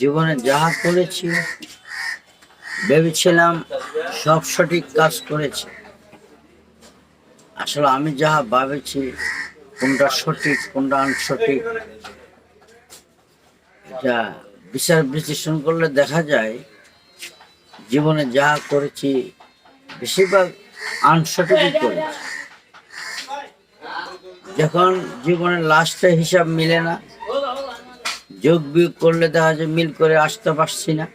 জীবনে যাহা করেছি, ভেবেছিলাম সব সঠিক কাজ করেছি। আসলে আমি যাহা ভাবেছি, কোনটা সঠিক, কোনটা আনসঠিক, এটা বিচার বিশ্লেষণ করলে দেখা যায়, জীবনে যাহা করেছি, বেশিরভাগ আনসঠিকই করেছি। যখন জীবনের লাস্টে হিসাব মিলে না, যোগ বিয়োগ করলে দেখা যায় মিল করে আসতে পারছি না।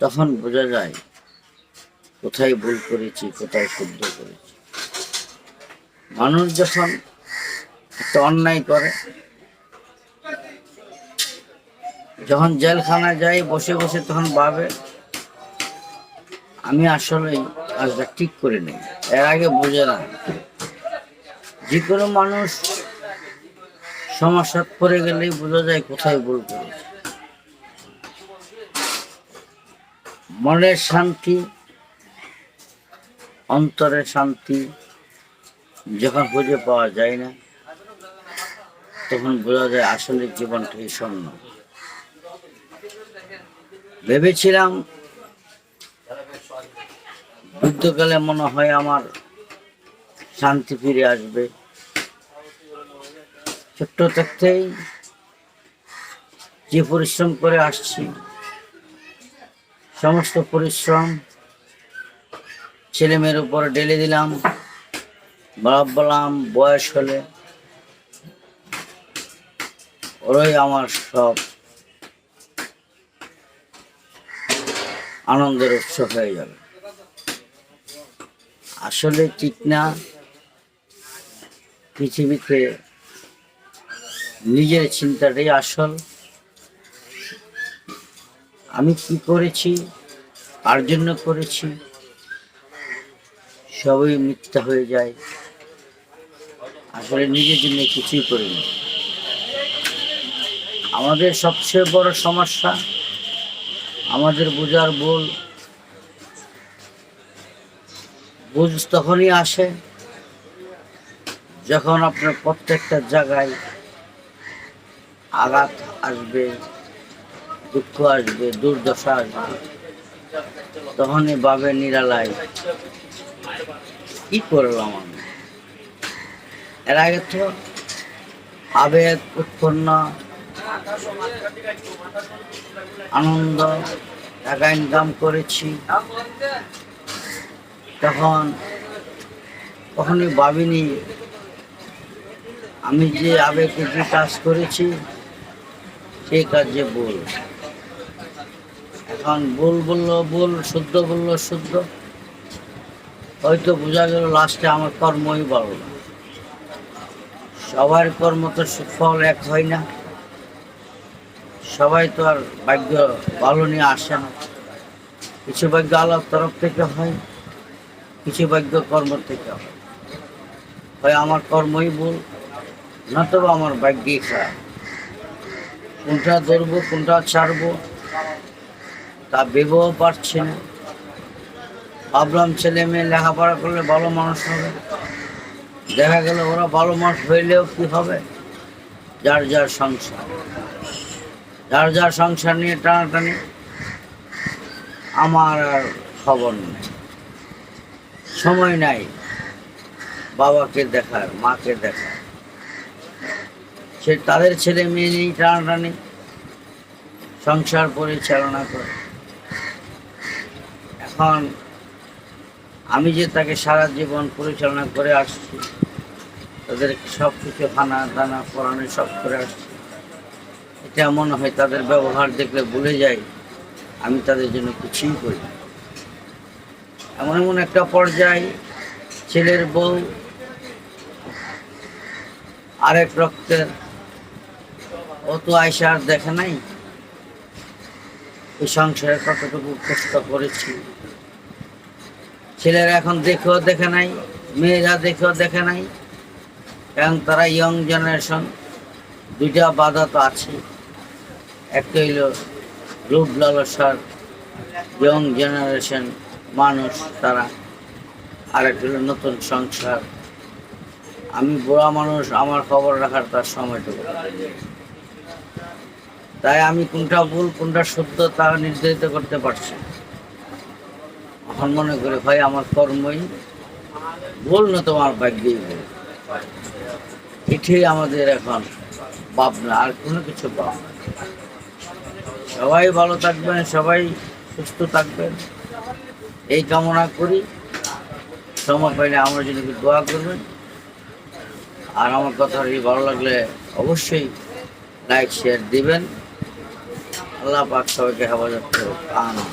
তখন বোঝা যায় কোথায় ভুল করেছি, কোথায় শুদ্ধ করেছি। মানুষ যখন একটা অন্যায় করে, যখন জেলখানায় যাই, বসে বসে তখন ভাবে, আমি আসলে কাজটা ঠিক করে নেই। এর আগে বোঝে না। যে কোনো মানুষ সমস্যা পড়ে গেলেই বোঝা যায় কোথায় ভুল করেছে। মনের শান্তি, অন্তরের শান্তি যখন খুঁজে পাওয়া যায় না, তখন বোঝা যায় আসলে জীবনটাই শূন্য। ভেবেছিলাম যুদ্ধকালে মনে হয় আমার শান্তি ফিরে আসবে। ছোট্ট থাকতেই যে পরিশ্রম করে আসছি, সমস্ত পরিশ্রম ছেলেমেয়ের উপর ঢেলে দিলাম। বললাম, বয়স হলে ওরাই আমার সব আনন্দের উৎস হয়ে যাবে। আসলে ঠিক না, পৃথিবীতে নিজের চিন্তাটাই আসল। আমি কি করেছি, কার জন্য করেছি, সবই মিথ্যা হয়ে যায়। আসলে নিজের জন্য কিছুই করিনি। আমাদের সবচেয়ে বড় সমস্যা, আমাদের বোঝার বল বুঝ তখনই আসে যখন আপনার প্রত্যেকটা জায়গায় আঘাত আসবে, দুঃখ আসবে, দুর্দশা আসবে। তখনই বাবে নিরালায়, কি করলাম আমি? এর আগে তো আবেগ উৎপন্ন আনন্দ, টাকা ইনকাম করেছি। তখন কখনই ভাবিনি, আমি যে আবেগে যে কাজ করেছি সেই কাজে ভুল এখন ভুল বলল ভুল শুদ্ধ বলল, শুদ্ধ। হয়তো বোঝা গেল লাস্টে আমার কর্মই ভালো না। সবার কর্ম তো সুফল এক হয় না। সবাই তো আর ভাগ্য ভালো নিয়ে আসে না। কিছু ভাগ্য আল্লাহর তরফ থেকে হয়, কিছু ভাগ্য কর্ম থেকে হয়। হয় আমার কর্মই ভুল নতবা আমার ভাগ্যই খারাপ। কোনটা ধরবো, কোনটা ছাড়বো, তা ভেবেও পারছি না। ভাবলাম ছেলে মেয়ে লেখাপড়া করলে ভালো মানুষ হবে। দেখা গেল ওরা ভালো মানুষ হইলেও কি হবে? যার যার সংসার। যার যার সংসার নিয়ে টানাটানি, আমার আর খবর নেই। সময় নাই বাবাকে দেখার, মাকে দেখার। সে তাদের ছেলে মেয়ে নিয়ে টানাটানি সংসার পরিচালনা করে। এখন আমি যে তাকে সারা জীবন পরিচালনা করে আসছি, তাদের সব কিছু হানা দানা পড়ানো সব করে আসছি। এটা মনে হয় তাদের ব্যবহার দেখলে ভুলে যাই, আমি তাদের জন্য কিছুই করি এমন এমন একটা পর্যায়ে, ছেলের বউ, আরেক রক্তের ও তো আয়সা আর দেখে নাই। এই সংসারে কতটুকু কষ্ট করেছি। ছেলেরা এখন দেখেও দেখে নাই, মেয়েরা দেখেও দেখে নাই। এবং তারা ইয়ং জেনারেশন দুইটা বাধা তো আছে। একটা হইল রূপ লালসার ইয়ং জেনারেশন মানুষ তারা আর একটা হলো নতুন সংসার। আমি বুড়া মানুষ, আমার খবর রাখার তার সময়টুকু। তাই আমি কোনটা ভুল, কোনটা সত্য তা নির্ধারিত করতে পারছি এখন মনে করি, ভাই, আমার কর্মই ভুল না তোমার ভাগ্যেই ভুল। এটাই আমাদের এখন ভাবনা, আর কোনো কিছু ভাবনা। সবাই ভালো থাকবেন, সবাই সুস্থ থাকবেন। এই কামনা করি। সময় পাইলে আমার জন্য দোয়া করবেন। আর আমার কথাটি ভালো লাগলে অবশ্যই লাইক শেয়ার দিবেন। আল্লাহ পাক সবাইকে হেফাজত করুক। আমিন।